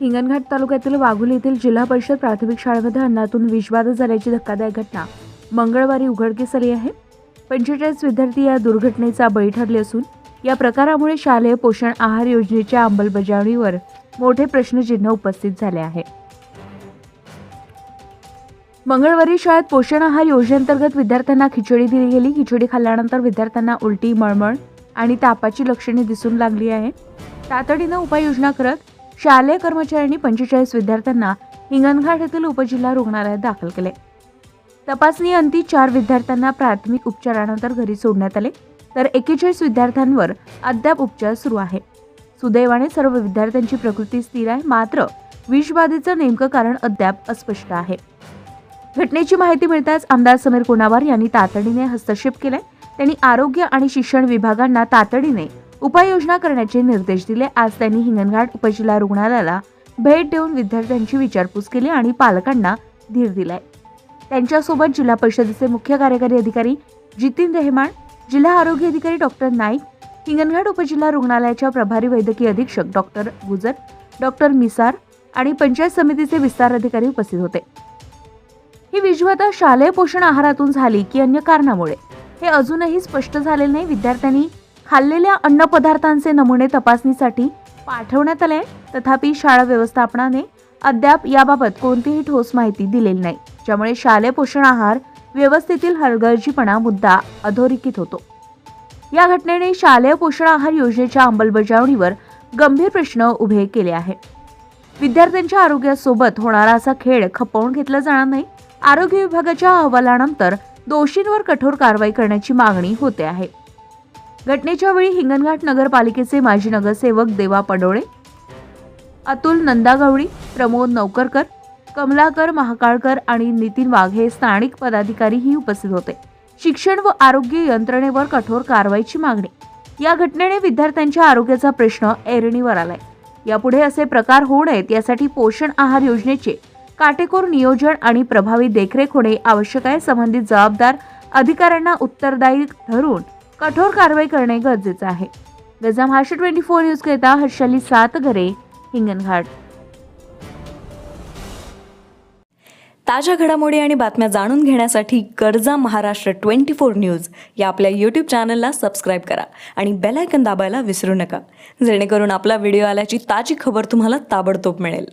हिंगणघाट तालुक्यातील वाघोली येथील जिल्हा परिषद प्राथमिक शाळेमध्ये अन्नातून विषबाधा झाल्याची धक्कादायक घटना. मंगळवारी उघडकीस आली आहे. पंचेचाळीस विद्यार्थी या दुर्घटनेचा बळी ठरले असून या प्रकारामुळे शालेय पोषण आहार योजनेच्या अंमलबजावणीवर मोठे प्रश्नचिन्ह उपस्थित झाले आहे. मंगळवारी शाळेत पोषण आहार योजनेअंतर्गत विद्यार्थ्यांना खिचडी दिली गेली. खिचडी खाल्ल्यानंतर विद्यार्थ्यांना उलटी मळमळ आणि तापाची लक्षणे दिसून लागली आहे. तातडीनं उपाययोजना करत शालेय कर्मचाऱ्यांनी पंचेचाळीस विद्यार्थ्यांना हिंगणघाट येथील उपजिल्हा रुग्णालयात दाखल केले. तपासणी अंती चार विद्यार्थ्यांना प्राथमिक उपचारानंतर घरी सोडण्यात आले. तर एकेचाळीस विद्यार्थ्यांवर अद्याप उपचार सुरू आहे. सुदैवाने सर्व विद्यार्थ्यांची प्रकृती स्थिर आहे. मात्र विषबाधेचं नेमकं कारण अद्याप अस्पष्ट आहे. घटनेची माहिती मिळताच आमदार समीर कुणावार यांनी तातडीने हस्तक्षेप केलाय. त्यांनी आरोग्य आणि शिक्षण विभागांना तातडीने उपाययोजना करण्याचे निर्देश दिले. आज त्यांनी हिंगणघाट उपजिल्हा रुग्णालयाला भेट देऊन विद्यार्थ्यांची विचारपूस केली आणि पालकांना धीर दिलाय. त्यांच्यासोबत जिल्हा परिषदेचे मुख्य कार्यकारी अधिकारी जितीन रेहमान जिल्हा आरोग्य अधिकारी डॉक्टर नाईक हिंगणघाट उपजिल्हा रुग्णालयाच्या प्रभारी वैद्यकीय अधीक्षक डॉक्टर गुजर डॉक्टर मिसार आणि पंचायत समितीचे विस्तार अधिकारी उपस्थित होते. ही विश्वता शालेय पोषण आहारातून झाली की अन्य कारणामुळे? हे अजूनही स्पष्ट झालेले नाही. विद्यार्थ्यांनी खाल्लेल्या अन्नपदार्थांचे नमुने तपासणीसाठी पाठवण्यात आले तथापि शाळा व्यवस्थापनाने अद्याप याबाबत कोणतीही ठोस माहिती दिलेली नाही. ज्यामुळे शालेय पोषण आहार व्यवस्थेतील हलगर्जीपणा मुद्दा अधोरेखित होतो. या घटनेने शालेय पोषण आहार योजनेच्या अंमलबजावणीवर गंभीर प्रश्न उभे केले आहे विद्यार्थ्यांच्या आरोग्यासोबत होणारा असा खेळ खपवून घेतला जाणार नाही. आरोग्य विभागाच्या अहवालानंतर दोषींवर कठोर कारवाई करण्याची मागणी होते आहे. घटनेच्या वेळी हिंगणघाट नगरपालिकेचे माजी नगरसेवक देवा पडोळे अतुल नंदागवळी प्रमोद नौकरकर कमलाकर महाकाळकर आणि नितीन वाघ हे स्थानिक पदाधिकारीही उपस्थित होते. शिक्षण व आरोग्य यंत्रणेवर कठोर कारवाईची मागणी. या घटनेने विद्यार्थ्यांच्या आरोग्याचा प्रश्न ऐरणीवर आलाय. यापुढे असे प्रकार होऊ नयेत यासाठी पोषण आहार योजनेचे काटेकोर नियोजन आणि प्रभावी देखरेख होणे आवश्यक आहे संबंधित जबाबदार अधिकाऱ्यांना उत्तरदायी धरून कठोर कारवाई करणे गरजेचं आहे. गजा महाराष्ट्र ट्वेंटी फोर न्यूज करिता हर्षाली सातगरे हिंगणघाट. ताज्या घडामोडी आणि बातम्या जाणून घेण्यासाठी गरजा महाराष्ट्र ट्वेंटी फोर न्यूज या आपल्या यूट्यूब चॅनलला सबस्क्राईब करा आणि बेलायकन दाबायला विसरू नका. जेणेकरून आपला व्हिडिओ आल्याची ताजी खबर तुम्हाला ताबडतोब मिळेल.